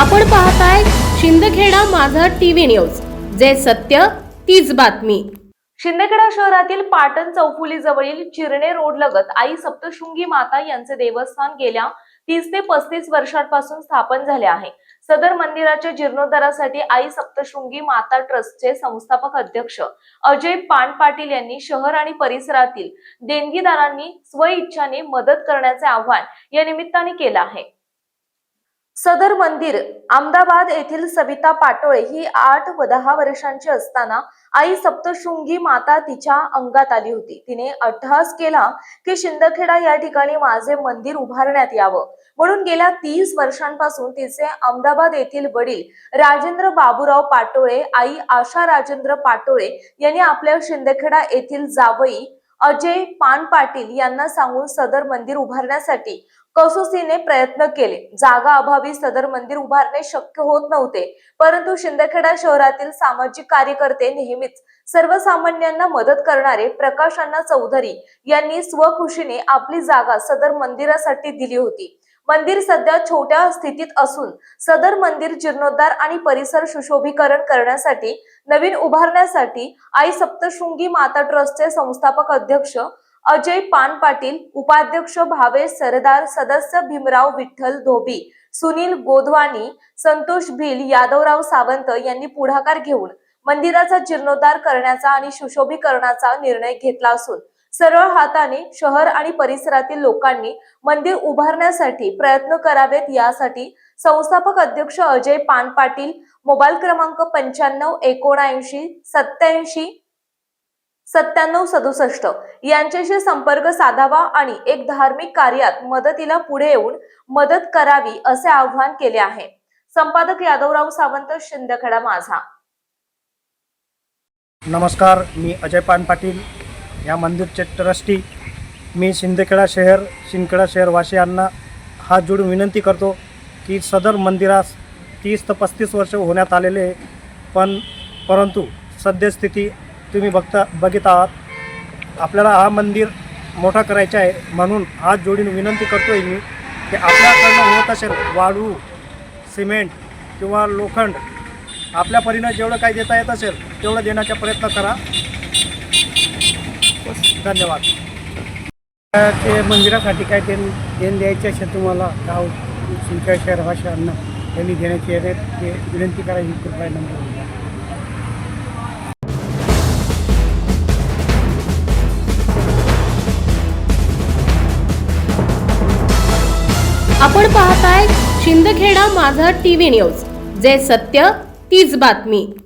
आपण पाहताय शिंदखेडा माझा टीव्ही न्यूज. जे सत्य तीच बातमी. शिंदखेडा शहरातील पाटण चौफुली जवळील चिरणे रोड लगत आई सप्तशृंगी माता यांचे देवस्थान गेल्या तीस ते पस्तीस वर्षांपासून स्थापन झाले आहे. सदर मंदिराच्या जीर्णोद्धारासाठी आई सप्तशृंगी माता ट्रस्टचे संस्थापक अध्यक्ष अजय पान पाटील यांनी शहर आणि परिसरातील देणगीदारांनी स्वइच्छाने मदत करण्याचे आवाहन या निमित्ताने केलं आहे. सदर मंदिर अहमदाबाद येथील सविता पाटोळे ही आठ व दहा वर्षांची असताना आई सप्तशृंगी माता तिच्या अंगात आली होती. तिने अट्टहास केला की शिंदखेडा या ठिकाणी माझे मंदिर उभारण्यात यावं. म्हणून गेल्या तीस वर्षांपासून तिचे अहमदाबाद येथील वडील राजेंद्र बाबूराव पाटोळे आई आशा राजेंद्र पाटोळे यांनी आपल्या शिंदखेडा येथील जावई अजय पान पाटील यांना सांगून सदर मंदिर उभारण्यासाठी कसोसीने प्रयत्न केले. जागा अभावी सदर मंदिर उभारणे शक्य होत नव्हते. परंतु शिंदखेडा शहरातील सामाजिक कार्यकर्ते नेहमीच सर्वसामान्यांना मदत करणारे प्रकाश अण्णा चौधरी यांनी स्वखुशीने आपली जागा सदर मंदिरासाठी दिली होती. मंदिर सध्या छोट्या स्थितीत असून सदर मंदिर जीर्णोद्धार आणि परिसर सुशोभीकरण करण्यासाठी नवीन उभारण्यासाठी आई सप्तशृंगी माता ट्रस्टचे संस्थापक अध्यक्ष अजय पान पाटील उपाध्यक्ष भावेश सरदार सदस्य भीमराव विठ्ठल धोबी सुनील गोधवानी संतोष भिल यादवराव सावंत यांनी पुढाकार घेऊन मंदिराचा जीर्णोद्धार करण्याचा आणि सुशोभीकरणाचा निर्णय घेतला असून सरळ हाताने शहर आणि परिसरातील लोकांनी मंदिर उभारण्यासाठी प्रयत्न करावेत यासाठी संस्थापक अध्यक्ष अजय पान पाटील मोबाईल क्रमांक पंच्याण्णव एकोणऐंशी सत्याऐंशी सत्त्याण्णव सदुसष्ट यांच्याशी संपर्क साधावा आणि एक धार्मिक कार्यात मदतीला पुढे येऊन मदत करावी असे आवाहन केले आहे. संपादक यादवराव सावंत शिंदखेडा माझा. नमस्कार मी अजय पान पाटील या मंदिरचे ट्रस्टी मी शिंदेखेडा शहर शिंदखेडा शहरवासियांना हात जोडून विनंती करतो की सदर मंदिरास तीस ते पस्तीस वर्ष होण्यात आलेले आहे. पण परंतु सद्यस्थिती तुम्ही बघता बघित आहात आपल्याला हा मंदिर मोठा करायचा आहे म्हणून हात जोडून विनंती करतो आहे मी की आपल्याकडनं होत असेल वाळू सिमेंट किंवा लोखंड आपल्या परीनं जेवढं काही देता येत असेल तेवढं देण्याचा प्रयत्न करा धन्यवाद. ते मंदिरासाठी काय देण देण द्यायचे असेल तुम्हाला गाव हो? तुमच्या शहर भाषांना त्यांनी देण्याची आहे ते विनंती करायची कृपया नंबर आपण पाहताय शिंदखेडा माझा टीव्ही न्यूज जे सत्य तीच बातमी.